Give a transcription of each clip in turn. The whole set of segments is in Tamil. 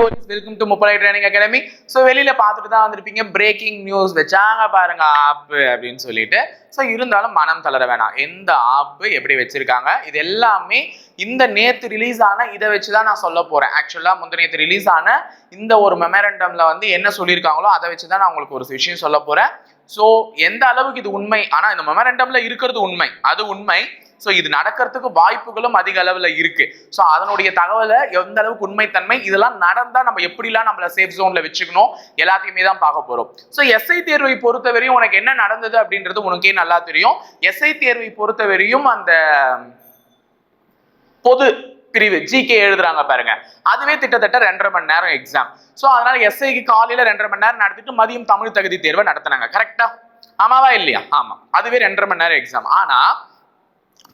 போலீஸ் வெல்கம் டு முப்படை ட்ரைனிங் அகாடமி ஸோ வெளியில் பார்த்துட்டு தான் வந்திருப்பீங்க. பிரேக்கிங் நியூஸ் வச்சாங்க பாருங்க ஆப்பு அப்படின்னு சொல்லிட்டு. ஸோ இருந்தாலும் மனம் தளர வேணாம். எந்த ஆப்பு எப்படி வச்சிருக்காங்க இது எல்லாமே இந்த நேற்று ரிலீஸ் ஆன இதை வச்சு தான் நான் சொல்ல போகிறேன் ஆக்சுவலாக முந்தைய நேற்று ரிலீஸ் ஆன இந்த ஒரு மெமரண்டமில் வந்து என்ன சொல்லியிருக்காங்களோ அதை வச்சு தான் நான் உங்களுக்கு ஒரு விஷயம் சொல்ல போகிறேன் ஸோ எந்த அளவுக்கு இது உண்மை? ஆனா இந்த மெமரண்டம்ல இருக்கிறது உண்மை. அது உண்மை. ஸோ இது நடக்கிறதுக்கு வாய்ப்புகளும் அதிக அளவில் இருக்கு. ஸோ அதனுடைய தகவலை எந்த அளவுக்கு உண்மைத்தன்மை இதெல்லாம் நடந்தால் நம்ம எப்படிலாம் நம்மள சேஃப் ஜோன்ல வச்சுக்கணும் எல்லாத்தையுமே தான் பார்க்க போறோம். ஸோ எஸ்ஐ தேர்வை பொறுத்தவரையும் உனக்கு என்ன நடந்தது அப்படின்றது உனக்கே நல்லா தெரியும். எஸ்ஐ தேர்வை பொறுத்தவரையும் அந்த பொது பிரிவு. ஜிகே எழுதுறாங்க பாருங்க. அதுவே கிட்டத்தட்ட ரெண்டரை மணி நேரம் எக்ஸாம் ஸோ அதனால எஸ்ஐக்கு காலையில ரெண்டரை மணி நேரம் நடத்திட்டு மதியம் தமிழ் தகுதி தேர்வை நடத்தினாங்க. கரெக்டா ஆமாவா இல்லையா? ஆமா. அதுவே ரெண்டரை மணி நேரம் எக்ஸாம் ஆனா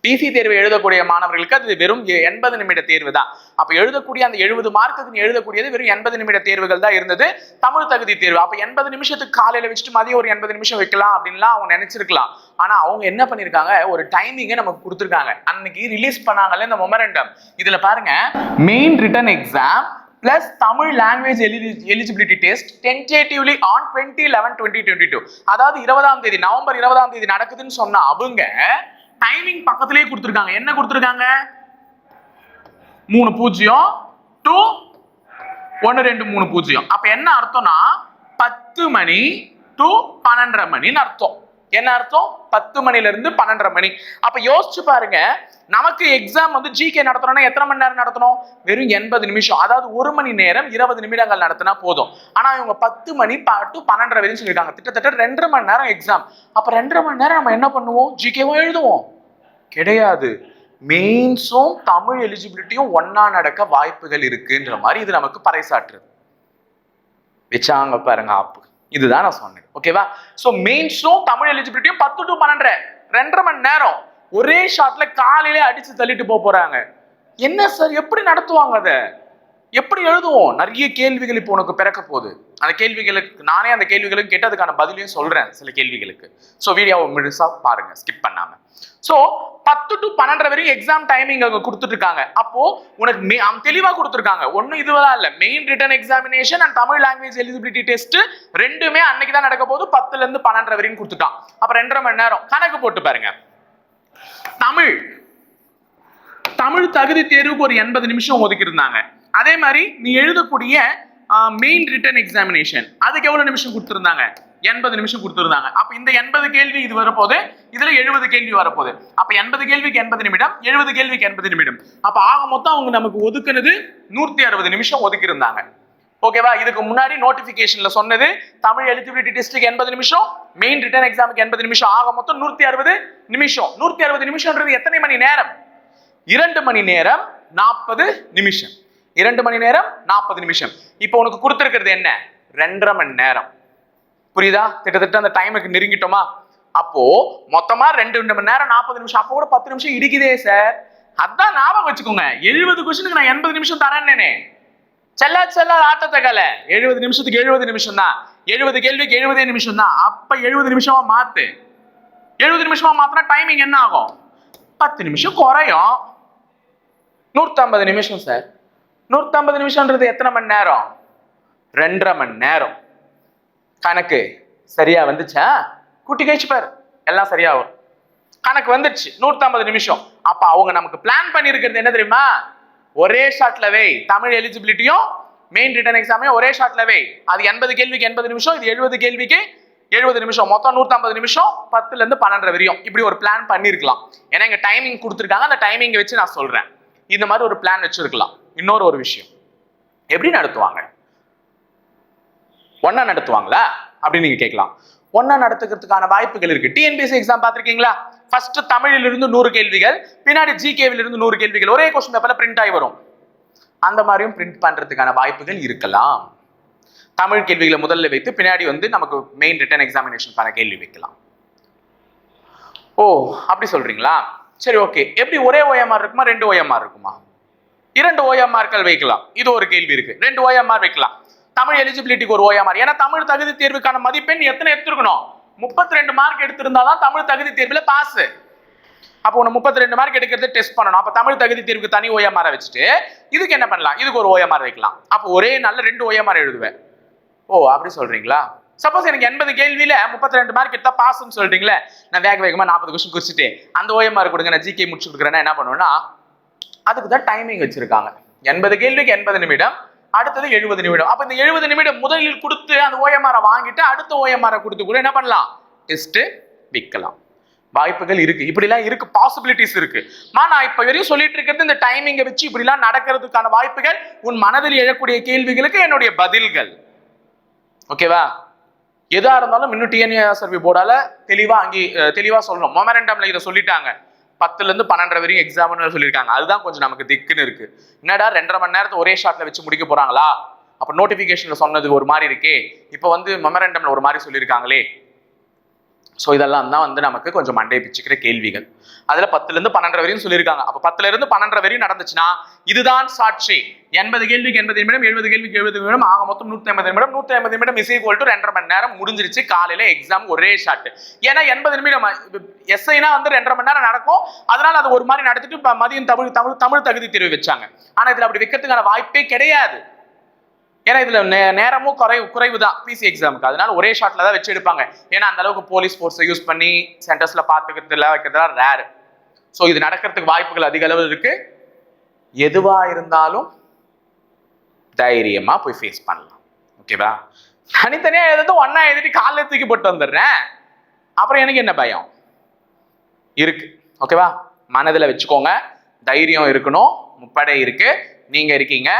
டிசி தேர்வு எழுதக்கூடிய மாணவர்களுக்கு அது வெறும் எண்பது நிமிட தேர்வு தான் அப்ப எழுதக்கூடிய அந்த எழுபது மார்க்குக்கு நீ எழுதக்கூடியது வெறும் எண்பது நிமிட தேர்வுகள் தான் இருந்தது. தமிழ் தகுதி தேர்வு. அப்ப எண்பது நிமிஷத்துக்கு காலையில வச்சுட்டு மதியம் ஒரு எண்பது நிமிஷம் வைக்கலாம் அப்படின்லாம் அவங்க நினைச்சிருக்கலாம். ஆனா அவங்க என்ன பண்ணிருக்காங்க? ஒரு டைமிங்கை நமக்கு கொடுத்துருக்காங்க. அன்னைக்கு ரிலீஸ் பண்ணாங்கல்ல இந்த மொமரண்டம் இதுல பாருங்க. Main written exam plus Tamil language eligibility test tentatively on twenty eleven twenty twenty two அதாவது இருபதாம் தேதி நவம்பர் இருபதாம் தேதி நடக்குதுன்னு சொன்ன அவங்க டைமிங் பக்கத்திலே கொடுத்துருக்காங்க. என்ன கொடுத்துருக்காங்க? மூணு பூஜ்ஜியம் டூ ஒன்று ரெண்டு மூணு பூஜ்ஜியம். அப்போ என்ன அர்த்தம்னா பத்து மணி டு பன்னெண்டரை மணின்னு அர்த்தம். என்ன அர்த்தம்? பத்து மணில இருந்து பன்னெண்டரை மணி. அப்ப யோசிச்சு பாருங்க நமக்கு எக்ஸாம் வந்து ஜிகே நடத்தணும்னா எத்தனை மணி நேரம் நடத்தணும்? வெறும் எண்பது நிமிஷம். அதாவது ஒரு மணி நேரம் இருபது நிமிடங்கள் நடத்தினா போதும். ஆனா இவங்க பத்து மணி டு பன்னெண்டரை வரையும் சொல்லிட்டாங்க கிட்டத்தட்ட ரெண்டரை மணி நேரம் எக்ஸாம் அப்ப ரெண்டரை மணி நேரம் நம்ம என்ன பண்ணுவோம்? ஜிகேவும் எழுதுவோம்? கிடையாது. மெயின்ஸும் தமிழ் எலிஜிபிலிட்டியும் ஒன்னா நடக்க வாய்ப்புகள் இருக்குன்ற மாதிரி இது நமக்கு பறைசாற்றுது. வச்சாங்க பாருங்க ஆப்பு இதுதான் நான் சொன்னேன். ஓகேவா ஸோ மெயின்ஸும் தமிழ் எலிஜிபிலிட்டியும் பத்து டு பன்னெண்டரை. ரெண்டரை மணி நேரம். ஒரே ஷாட்ல காலையிலே அடிச்சு தள்ளிட்டு போக போறாங்க. என்ன சார் எப்படி நடத்துவாங்க அதை? எப்படி எழுதுவோம்? நிறைய கேள்விகள் இப்போ உனக்கு பிறக்க போகுது. அந்த கேள்விகளுக்கு நானே அந்த கேள்விகளுக்கு கேட்டு அதுக்கான பதிலையும் சொல்றேன் சில கேள்விகளுக்கு. ஸோ வீடியோவை முழுசா பாருங்க ஸ்கிப் பண்ணாம. ஸோ பத்து டு பன்னெண்டரை வரைக்கும் எக்ஸாம் டைமிங் அவங்க கொடுத்துட்டு இருக்காங்க அப்போ உனக்கு மே- தெளிவாக கொடுத்துருக்காங்க ஒன்றும் இதுவெல்லாம் இல்லை. Main written examination and Tamil language eligibility test ரெண்டுமே அன்னைக்கு தான் நடக்க போது பத்துலேருந்து பன்னெண்டரை வரைக்கும் கொடுத்துட்டான். அப்போ ரெண்டரை மணி நேரம். கணக்கு போட்டு பாருங்க. தமிழ். தமிழ் தகுதி தேர்வுக்கு ஒரு எண்பது நிமிஷம் ஒதுக்கி இருந்தாங்க அதே மாதிரி நீ எழுதக்கூடிய மெயின் ரிட்டன் எக்ஸாமினேஷன் அதுக்கு எவ்வளவு நிமிஷம் கொடுத்துருந்தாங்க? எண்பது நிமிஷம் கொடுத்துருந்தாங்க. அப்ப இந்த எண்பது கேள்வி இது வரப்போகுது. இதுல எழுபது கேள்வி வரப்போகுது. அப்ப எண்பது கேள்விக்கு எண்பது நிமிடம் எழுபது கேள்விக்கு எண்பது நிமிடம். அப்ப ஆக மொத்தம் அவங்க நமக்கு ஒதுக்குனது நூத்தி அறுபது நிமிஷம் ஒதுக்கி இருந்தாங்க ஓகேவா இதுக்கு முன்னாடி நோட்டிபிகேஷன்ல சொன்னது தமிழ் எலிஜிபிலிட்டி டெஸ்ட்டுக்கு எண்பது நிமிஷம் மெயின் ரிட்டன் எக்ஸாமுக்கு எண்பது நிமிஷம். ஆக மொத்தம் நூத்தி அறுபது நிமிஷம். நூத்தி அறுபது நிமிஷம்ன்றது எத்தனை மணி நேரம்? இரண்டு மணி நேரம் நாற்பது நிமிஷம். இரண்டு மணி நேரம் நாற்பது நிமிஷம். இப்போ உனக்கு கொடுத்துருக்கிறது என்ன? ரெண்டரை மணி நேரம். புரியுதா? கிட்டத்தட்ட அந்த டைமுக்கு நெருங்கிட்டோமா? அப்போ மொத்தமா ரெண்டு ரெண்டு மணி நேரம் நாற்பது நிமிஷம். அப்போ கூட பத்து நிமிஷம் இடிக்குதே சார் அதான் ஞாபகம் வச்சுக்கோங்க. எழுபது கொஸ்டினுக்கு நான் எண்பது நிமிஷம் தரேன்னே செல்லா செல்லா ஆட்டத்தை கலை. எழுபது நிமிஷத்துக்கு எழுபது நிமிஷம் தான். எழுபது கேள்விக்கு எழுபதே நிமிஷம் தான். அப்ப எழுபது நிமிஷமா மாத்து. எழுபது நிமிஷமா மாத்தினா டைமிங் என்ன ஆகும்? பத்து நிமிஷம் குறையும். நூற்றம்பது நிமிஷம் சார் நூற்றம்பது நிமிஷம்ன்றது எத்தனை மணி நேரம்? ரெண்டரை மணி நேரம். கணக்கு சரியா வந்துச்சா? கூட்டி கழிச்சு பாரு. எல்லாம் சரியா வரும். கணக்கு வந்துடுச்சு நூற்றம்பது நிமிஷம். அப்ப அவங்க நமக்கு பிளான் பண்ணியிருக்கிறது என்ன தெரியுமா? ஒரே ஷாட்ல வை. தமிழ் எலிஜிபிலிட்டியும் மெயின் ரிட்டன் எக்ஸாமையும் ஒரே ஷாட்ல வை. அது எண்பது கேள்விக்கு எண்பது நிமிஷம் இது எழுபது கேள்விக்கு எழுபது நிமிஷம். மொத்தம் நூற்றம்பது நிமிஷம் பத்துல இருந்து பன்னெண்டரை வரையும். இப்படி ஒரு பிளான் பண்ணியிருக்கலாம். ஏன்னா இங்க டைமிங் கொடுத்துருக்காங்க. அந்த டைமிங் வச்சு நான் சொல்றேன். இந்த மாதிரி ஒரு பிளான் வச்சிருக்கலாம். இன்னொரு ஒரு விஷயம். எப்படி நடத்துவாங்க? ஒன்னா நடத்துவாங்களா? அப்படின்னு நீங்க கேட்கலாம். ஒன்னா நடத்துக்கிறதுக்கான வாய்ப்புகள் இருக்கு. டிஎன்பிஎஸ்சி எக்ஸாம் பார்த்துருக்கீங்களா? ஃபர்ஸ்ட் தமிழில் இருந்து நூறு கேள்விகள் பின்னாடி ஜிகேவில் இருந்து நூறு கேள்விகள். ஒரே கொஸ்டின் பேப்பர்ல பிரிண்ட் ஆகி வரும். அந்த மாதிரியும் பிரிண்ட் பண்றதுக்கான வாய்ப்புகள் இருக்கலாம். தமிழ் கேள்விகளை முதல்ல வைத்து பின்னாடி வந்து நமக்கு மெயின் ரிட்டர்ன் எக்ஸாமினேஷனுக்கான கேள்வி வைக்கலாம். ஓ அப்படி சொல்றீங்களா? சரி ஓகே எப்படி ஒரே ஓயமா இருக்குமா? ரெண்டு ஓயமா இருக்குமா? இரண்டு ஓஎம்ஆர்கள் வைக்கலாம். இது ஒரு கேள்வி இருக்கு. ரெண்டு ஓஎம்ஆர் வைக்கலாம். தமிழ் எலிஜிபிலிட்டிக்கு ஒரு ஓஎம்ஆர் ஏன்னா தமிழ் தகுதி தேர்வுக்கான மதிப்பெண் எத்தனை எடுத்துருக்கணும்? முப்பத்தி ரெண்டு மார்க் எடுத்திருந்தா தான் தமிழ் தகுதி தேர்வில் பாஸ் அப்போ ஒன்று முப்பத்தி ரெண்டு மார்க் எடுக்கிறது டெஸ்ட் பண்ணணும். அப்போ தமிழ் தகுதி தேர்வுக்கு தனி ஓஎம்ஆர் வச்சுட்டு இதுக்கு என்ன பண்ணலாம்? இதுக்கு ஒரு ஓஎம்ஆர் வைக்கலாம். அப்போ ஒரே நல்ல ரெண்டு ஓஎம்ஆர் எழுதுவேன். ஓ அப்படி சொல்றீங்களா? சப்போஸ் எனக்கு எண்பது கேள்வியில முப்பத்தி ரெண்டு மார்க் எடுத்தா பாஸ்ன்னு சொல்றீங்களே. நான் வேக வேகமா நாற்பது கொஸ்டின் குறிச்சிட்டு அந்த ஓஎம்ஆர் கொடுங்க. நான் ஜிகே முடிச்சு கொடுக்குறேன்னா என்ன பண்ணுவேன்னா அதுக்கு தான் டைமிங் வச்சிருக்காங்க. எண்பது கேள்விக்கு எண்பது நிமிடம் அடுத்தது எழுபது நிமிடம். அப்ப இந்த எழுபது நிமிடம் முதலில் கொடுத்து அந்த ஓஎம்ஆரை வாங்கிட்டு அடுத்த ஓஎம்ஆரை கொடுத்து கூட என்ன பண்ணலாம்? டெஸ்ட் விற்கலாம். வாய்ப்புகள் இருக்கு. இப்படிலாம் இருக்கு. பாசிபிலிட்டிஸ் இருக்கு. மா நான் இப்ப வரையும் சொல்லிட்டு இருக்கிறது இந்த டைமிங்கை வச்சு இப்படிலாம் நடக்கிறதுக்கான வாய்ப்புகள் உன் மனதில் எழக்கூடிய கேள்விகளுக்கு என்னுடைய பதில்கள். ஓகேவா எதா இருந்தாலும் இன்னும் டிஎன்ஏ சர்வி போர்டால தெளிவா அங்கே தெளிவா சொல்லணும். மொமரண்டம்ல இதை சொல்லிட்டாங்க. பத்துல இருந்து பன்னெண்டரை வரையும் எக்ஸாம்னு சொல்லியிருக்காங்க. அதுதான் கொஞ்சம் நமக்கு திக்குன்னு இருக்கு. என்னடா ரெண்டரை மணி நேரத்தை ஒரே ஷாட்ல வச்சு முடிக்க போறாங்களா? அப்ப நோட்டிபிகேஷன்ல சொன்னது ஒரு மாதிரி இருக்கே. இப்போ வந்து மெமரண்டம்ல ஒரு மாதிரி சொல்லியிருக்காங்களே. ஸோ இதெல்லாம் தான் வந்து நமக்கு கொஞ்சம் மண்டையை பிச்சுக்கிற கேள்விகள். அதில் பத்துலேருந்து பன்னெண்டரை வரையும் சொல்லியிருக்காங்க. அப்போ பத்துலேருந்து பன்னெண்டரை வரையும் நடந்துச்சுன்னா இதுதான் சாட்சி. எண்பது கேள்விக்கு எண்பது நிமிடம் எழுபது கேள்விக்கு எழுபது நிமிடம் ஆக மொத்தம் நூற்றி ஐம்பது நிமிடம். நூற்றி ஐம்பது நிமிடம் இசை டு ரெண்டரை மணி நேரம் முடிஞ்சிருச்சு. காலையில் எக்ஸாம் ஒரே ஷாட் ஏன்னா எண்பது நிமிடம் எஸ்ஐனா வந்து ரெண்டரை மணி நேரம் நடக்கும். அதனால அது ஒரு மாதிரி நடத்திட்டு மதியம் தமிழ் தமிழ் தமிழ் தகுதி தெரிவி வச்சாங்க. ஆனால் இதில் அப்படி வைக்கிறதுக்கான வாய்ப்பே கிடையாது. ஏன்னா இதுல நே- நேரமும் குறைவு குறைவு தான் பிசி எக்ஸாமுக்கு அதனால ஒரே ஷாட்ல தான் வச்சு எடுப்பாங்க. ஏன்னா அந்த அளவுக்கு போலீஸ் ஃபோர்ஸை யூஸ் பண்ணி சென்டர்ஸ்ல பாத்துக்கிறதுல வைக்கிறதுலாம் ரேர் ஸோ இது நடக்கிறதுக்கு வாய்ப்புகள் அதிக அளவு இருக்கு. எதுவா இருந்தாலும் தைரியமா போய் ஃபேஸ் பண்ணலாம். ஓகேவா தனித்தனியா எழுதுறது ஒன்னா எழுதிட்டு காலைல தூக்கி போட்டு வந்துடுறேன். அப்புறம் எனக்கு என்ன பயம்? இருக்கு. ஓகேவா மனதில் வச்சுக்கோங்க. தைரியம் இருக்கணும். முப்படை இருக்கு. நீங்க இருக்கீங்க.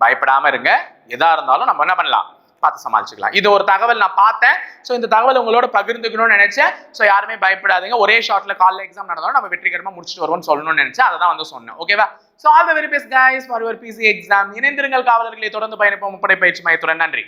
பயப்படாம இருங்க. எதா இருந்தாலும் நம்ம என்ன பண்ணலாம்? பார்த்து சமாளிச்சுக்கலாம். இது ஒரு தகவல் நான் பார்த்தேன். ஸோ இந்த தகவல் உங்களோட பகிர்ந்துக்கணும்னு நினைச்சேன். ஸோ யாருமே பயப்படாதீங்க. ஒரே ஷார்ட்ல காலைல எக்ஸாம் நடந்தாலும் நம்ம வெற்றிகரமாக முடிச்சுட்டு வருவோம்னு சொல்லணும்னு நினைச்சேன். அதை தான் வந்து சொன்னேன். ஓகேவா so all the very best guys for your PC exam இணைந்திருங்கள் காவலர்களை. தொடர்ந்து பயணிப்போம். முப்படை பயிற்சி மையத்துடன். நன்றி.